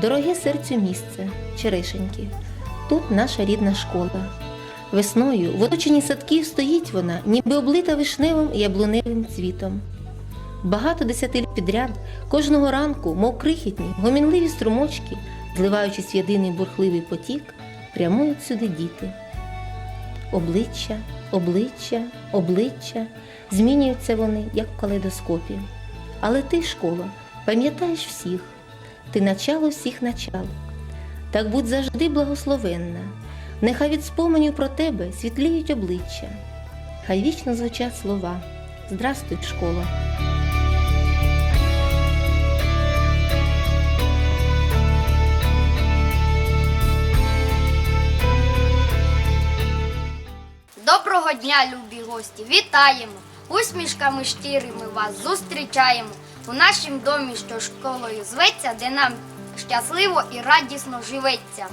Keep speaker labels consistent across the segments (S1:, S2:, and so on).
S1: дороге серцю місце, черешеньки. Тут наша рідна школа. Весною в оточенні садків стоїть вона, ніби облита вишневим яблуневим цвітом. Багато десятиліть підряд кожного ранку, мов крихітні, гомінливі струмочки, зливаючись в єдиний бурхливий потік, прямують сюди діти. Обличчя, обличчя, обличчя, змінюються вони, як в калейдоскопі. Але ти, школа, пам'ятаєш всіх, ти начало всіх начал. Так будь завжди благословенна, нехай від споменів про тебе світліють обличчя, хай вічно звучать слова. Здрастуй, школа!
S2: Доброго дня, любі гості! Вітаємо! Усмішками щирими вас зустрічаємо у нашім домі, що школою зветься, де нам щасливо і радісно живеться.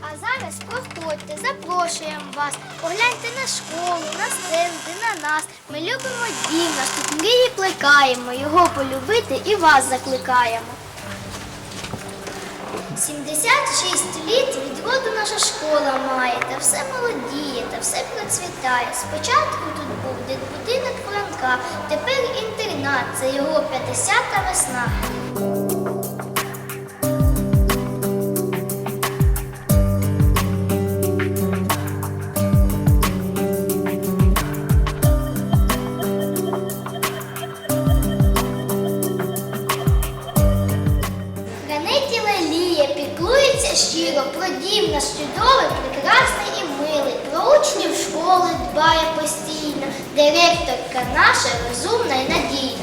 S3: А зараз проходьте, запрошуємо вас. Погляньте на школу, на стенди, на нас. Ми любимо дім, наш тут мрії плекаємо, його полюбити і вас закликаємо. 76 літ від наша школа має, та все молодіє, та все процвітає. Спочатку тут був дитбудинок Франка, тепер інтернат, це його 50-та весна. Директорка наша розумна і надійна.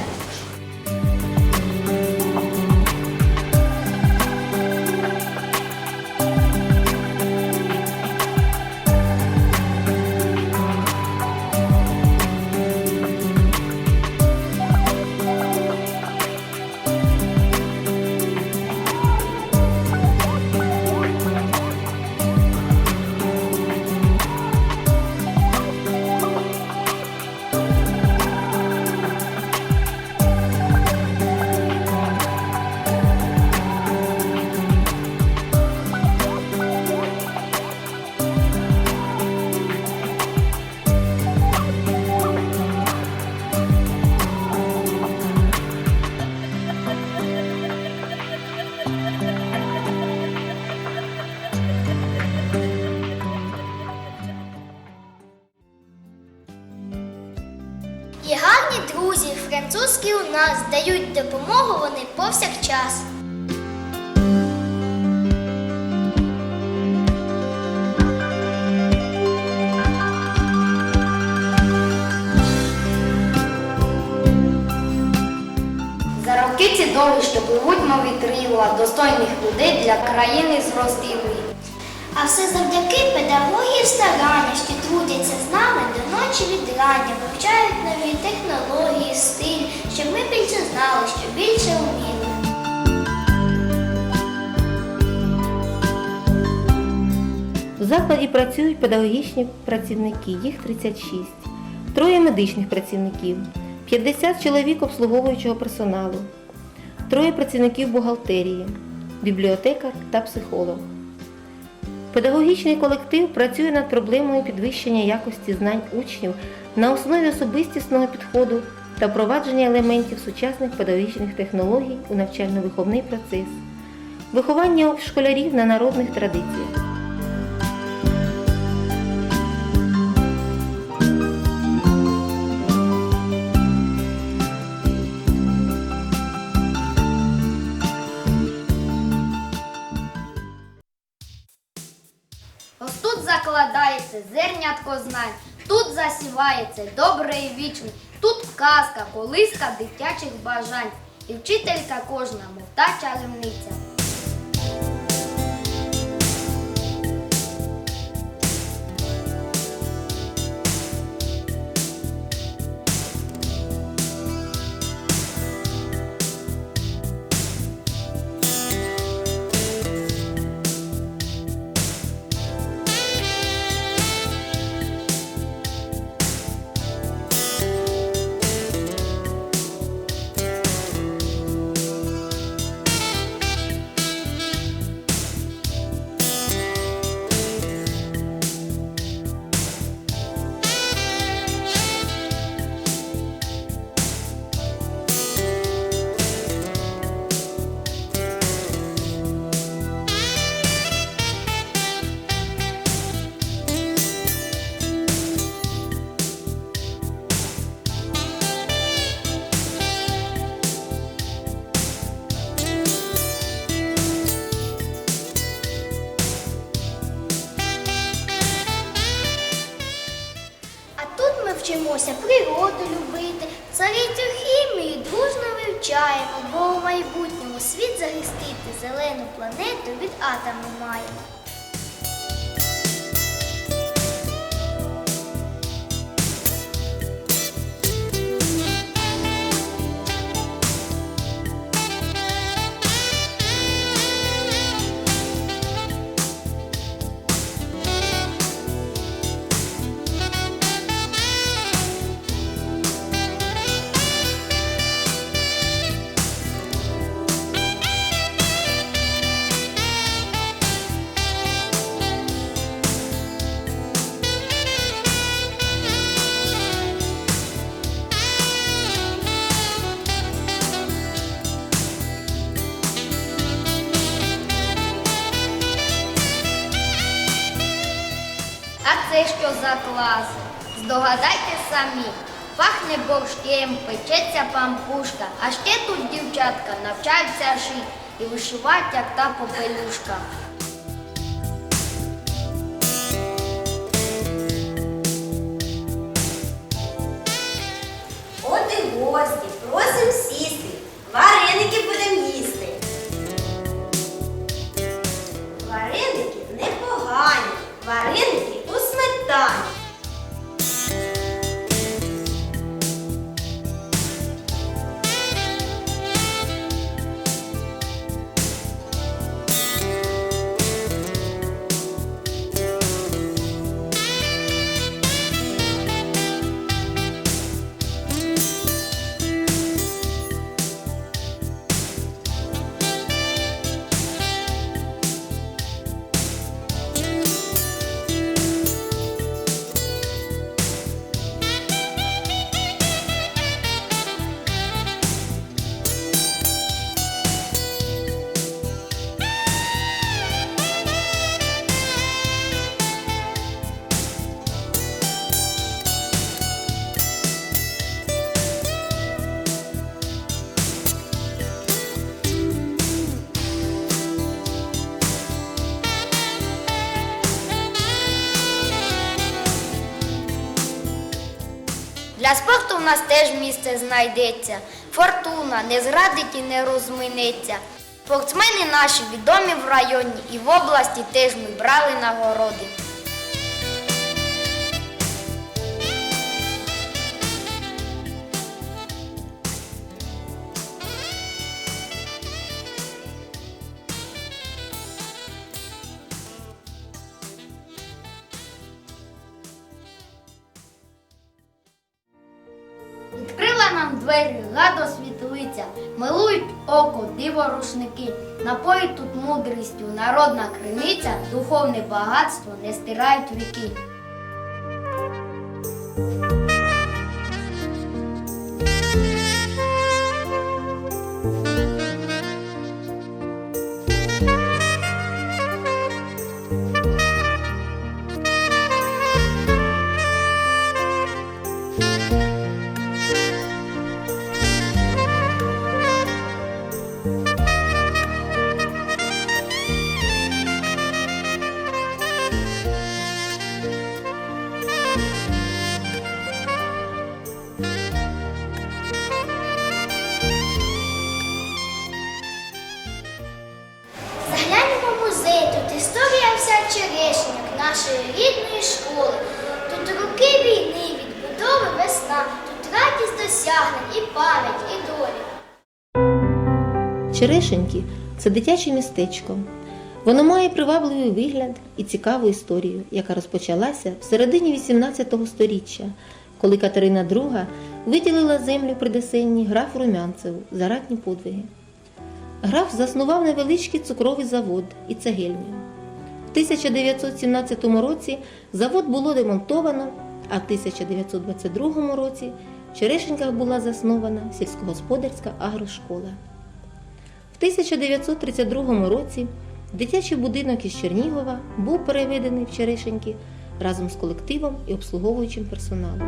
S2: Пливуть, мов вітрила, достойних людей для країни зростили.
S3: А все завдяки педагогів старання, що трудяться з нами до ночі від рання, вивчають нові технології, стиль, щоб ми більше знали, що більше вміли.
S1: В закладі працюють педагогічні працівники, їх 36, троє медичних працівників, 50 чоловік обслуговуючого персоналу, троє працівників бухгалтерії, бібліотекар та психолог. Педагогічний колектив працює над проблемою підвищення якості знань учнів на основі особистісного підходу та впровадження елементів сучасних педагогічних технологій у навчально-виховний процес, виховання школярів на народних традиціях.
S2: Зернятко знань, тут засівається добре і тут казка, колиска дитячих бажань. І вчителька кожна, мов та чарівниця. Самі. Пахне борщем, печеться пампушка, а ще тут дівчатка навчаються шить і вишивати, як та попелюшка. Нас теж місце знайдеться. Фортуна не зрадить і не розминеться. Спортсмени наші відомі в районі і в області теж ми брали нагороди. Рушники. Напої тут мудрістю, народна криниця, духовне багатство не стирають віки.
S1: Черешеньки це дитяче містечко. Воно має привабливий вигляд і цікаву історію, яка розпочалася в середині 18 століття, коли Катерина II виділила землю Придесенні графу Румянцеву за ратні подвиги. Граф заснував невеличкий цукровий завод і цегельню. В 1917 році завод було демонтовано, а в 1922 році в Черешеньках була заснована сільськогосподарська агрошкола. В 1932 році дитячий будинок із Чернігова був переведений в Черешеньки разом з колективом і обслуговуючим персоналом.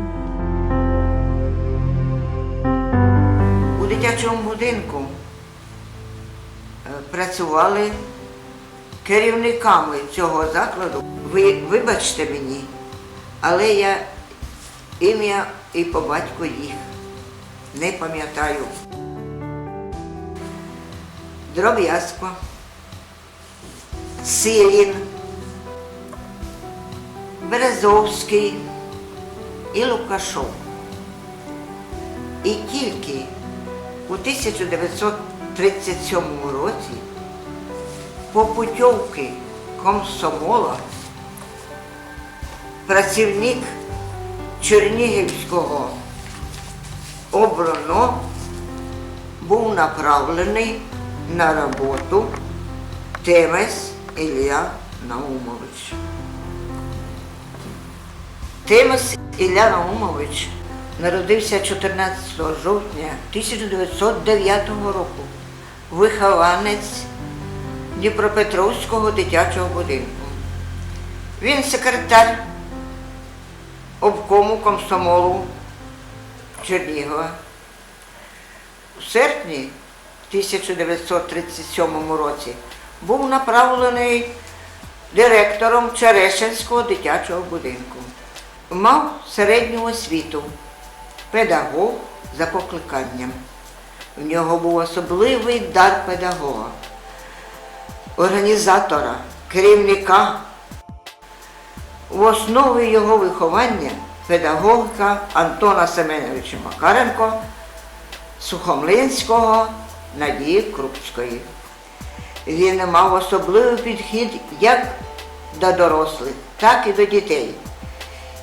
S4: У дитячому будинку е, працювали керівниками цього закладу. Ви вибачте мені, але я ім'я і по батьку їх. Не пам'ятаю. Дроб'язко, Силін, Березовський. І Лукашов. І тільки у 1937 році по путівки комсомола працівник Чернігівського обрано був направлений на роботу Темес Ілля Наумович. Темес Ілля Наумович народився 14 жовтня 1909 року, вихованець Дніпропетровського дитячого будинку. Він секретар обкому комсомолу Чернігова. У серпні 1937 році був направлений директором Черешенського дитячого будинку. Мав середню освіту, педагог за покликанням. В нього був особливий дар педагога, організатора, керівника. В основі його виховання педагогіка Антона Семеновича Макаренко, Сухомлинського, Надії Крупської. Він мав особливий підхід як до дорослих, так і до дітей.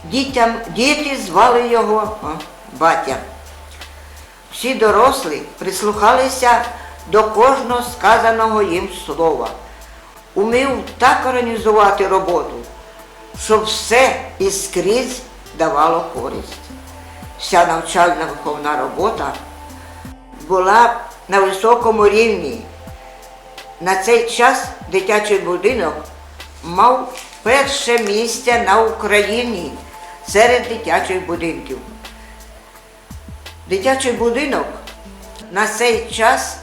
S4: Дітям, діти звали його о, батя. Всі дорослі прислухалися до кожного сказаного їм слова. Умів так організувати роботу, щоб все і скрізь давало користь. Вся навчальна виховна робота була на високому рівні. На цей час дитячий будинок мав перше місце на Україні серед дитячих будинків. Дитячий будинок на цей час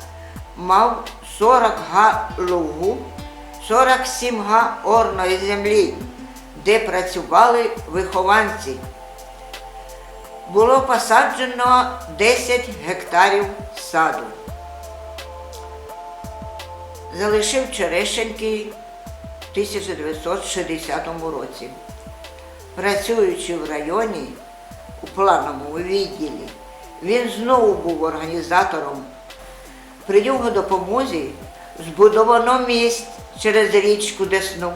S4: мав 40 га лугу, 47 га орної землі, де працювали вихованці. Було посаджено 10 гектарів саду. Залишив Черешеньки в 1960 році. Працюючи в районі у плановому відділі, він знову був організатором. При його допомозі збудовано міст через річку Десну,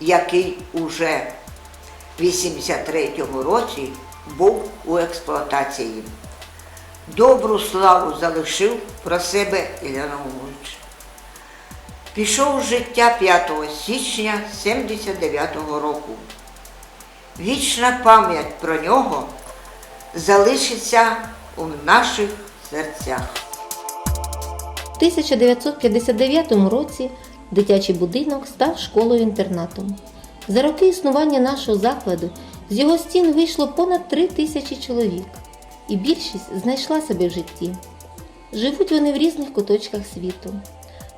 S4: який уже в 83-му році був у експлуатації. Добру славу залишив про себе Ілля. Пішов з життя 5 січня 79-го року. Вічна пам'ять про нього залишиться у наших серцях.
S1: У 1959 році дитячий будинок став школою-інтернатом. За роки існування нашого закладу з його стін вийшло понад три тисячі чоловік, і більшість знайшла себе в житті. Живуть вони в різних куточках світу.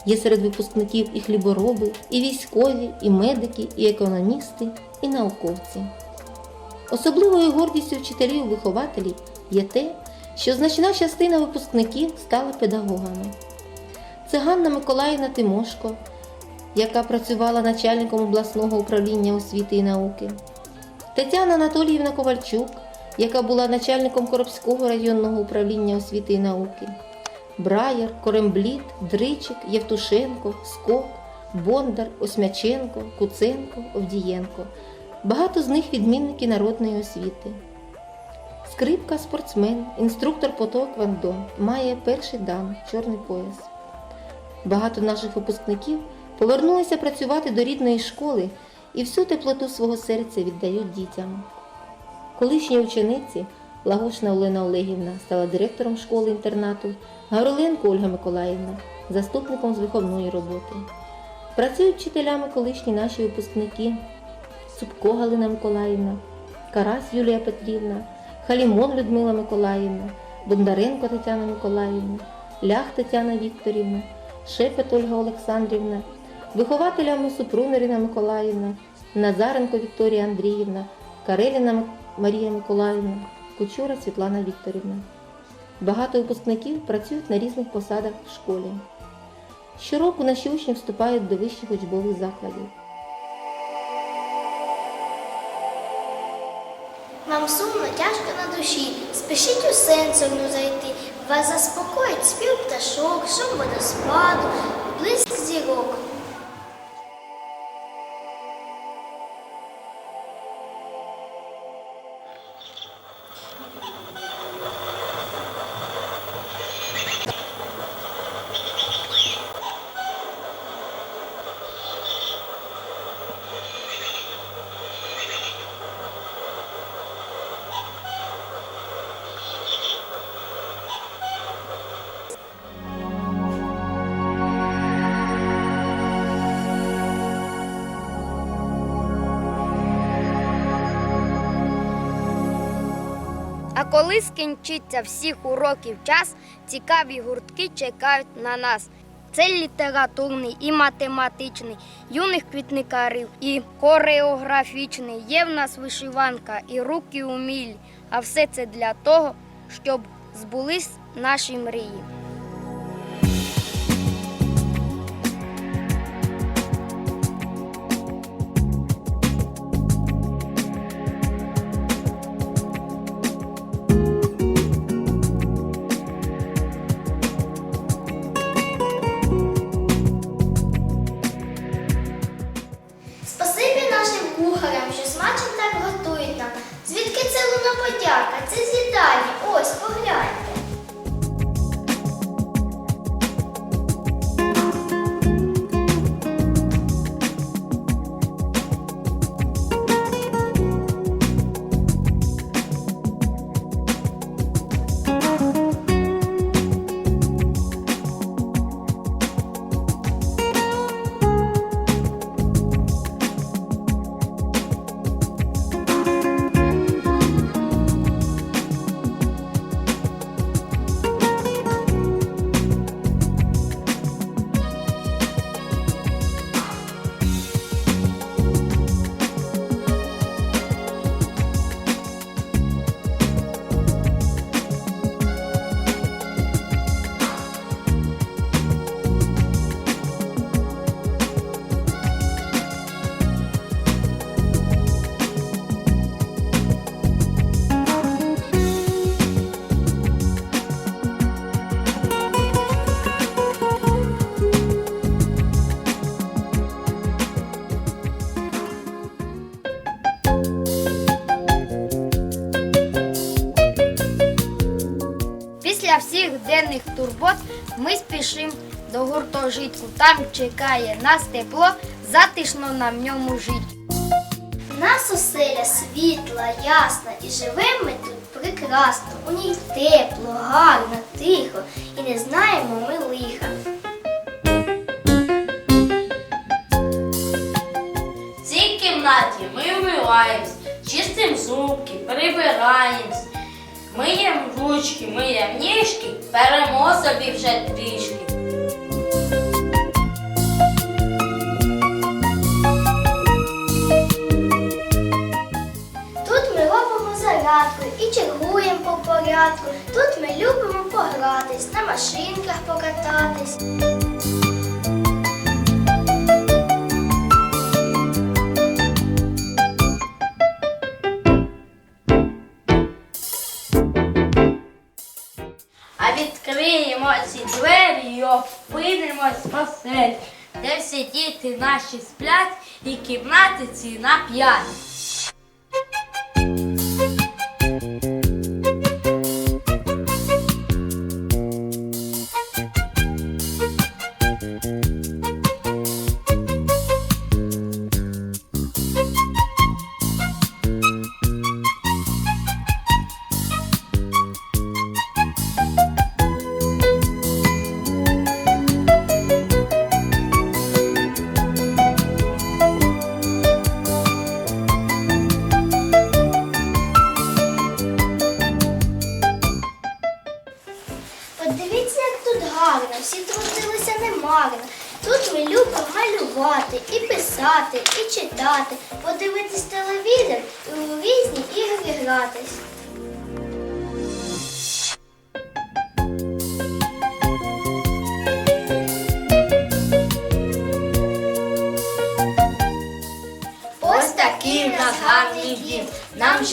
S1: Є серед випускників і хлібороби, і військові, і медики, і економісти, і науковці. Особливою гордістю вчителів-вихователів є те, що значна частина випускників стали педагогами. Це Ганна Миколаївна Тимошко, яка працювала начальником обласного управління освіти і науки, Тетяна Анатоліївна Ковальчук, яка була начальником Коробського районного управління освіти і науки, Браєр, Корембліт, Дричик, Євтушенко, Скок, Бондар, Осмяченко, Куценко, Овдієнко. Багато з них відмінники народної освіти. Скрипка спортсмен, інструктор по Токвандо, має перший дан, чорний пояс. Багато наших випускників повернулися працювати до рідної школи і всю теплоту свого серця віддають дітям. Колишні учениці Лагушна Олена Олегівна стала директором школи-інтернату, Гавриленко Ольга Миколаївна заступником з виховної роботи. Працюють вчителями колишні наші випускники Цупко Галина Миколаївна, Карась Юлія Петрівна, Халімон Людмила Миколаївна, Бондаренко Тетяна Миколаївна, Лях Тетяна Вікторівна, Шепет Ольга Олександрівна, вихователями Супрун Ірина Миколаївна, Назаренко Вікторія Андріївна, Кареліна Марія Миколаївна, Кучура Світлана Вікторівна. Багато випускників працюють на різних посадах в школі. Щороку наші учні вступають до вищих учбових закладів.
S3: Вам сумно, тяжко на душі, спішіть у сенсорну зайти. Вас заспокоїть спів пташок, шум водоспаду, блиск зірок.
S2: Коли скінчиться всіх уроків час, цікаві гуртки чекають на нас. Це літературний і математичний, юних квітникарів і хореографічний. Є в нас вишиванка і руки умілі. А все це для того, щоб збулись наші мрії. Всіх турбот ми спішимо до гуртожитку. Там чекає нас тепло, затишно нам в ньому жить.
S3: Нас оселя світла, ясна, і живемо ми тут прекрасно. У ній тепло, гарно, тихо, і не знаємо ми лиха.
S5: В цій кімнаті ми вмиваємось, чистимо зубки, прибираємось, миємо ручки, миємо ніжки, беремо собі вже трішки.
S3: Тут ми робимо зарядку і чергуємо по порядку. Тут ми любимо погратись, на машинках покататись.
S5: Діти наші сплять і кімнати ці на п'ять.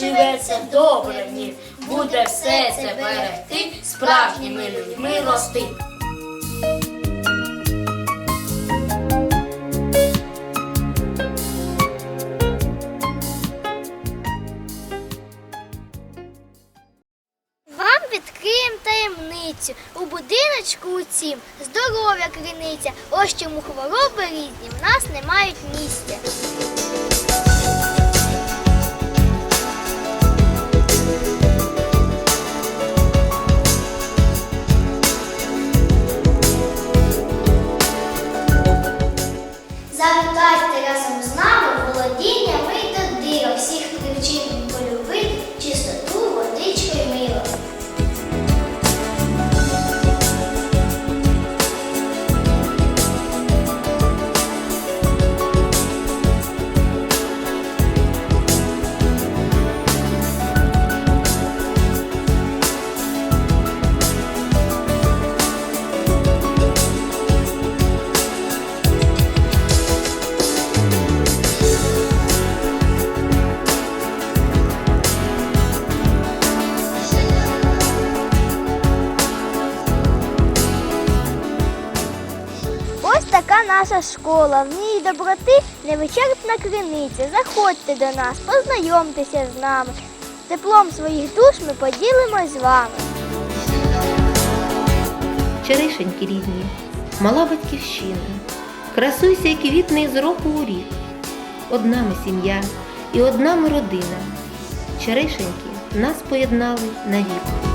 S5: Живеться добре в ній. Буде все це берегти, справжніми людьми рости.
S3: Вам відкриємо таємницю. У будиночку у цім здоров'я криниця. Ось чому хвороби наша школа. В ній доброти невичерпна криниця. Заходьте до нас, познайомтеся з нами. Теплом своїх душ ми поділимось з вами.
S1: Черешеньки рідні, мала батьківщина, красуйся і квітне з року у рік. Одна ми сім'я і одна ми родина. Черешеньки нас поєднали навік.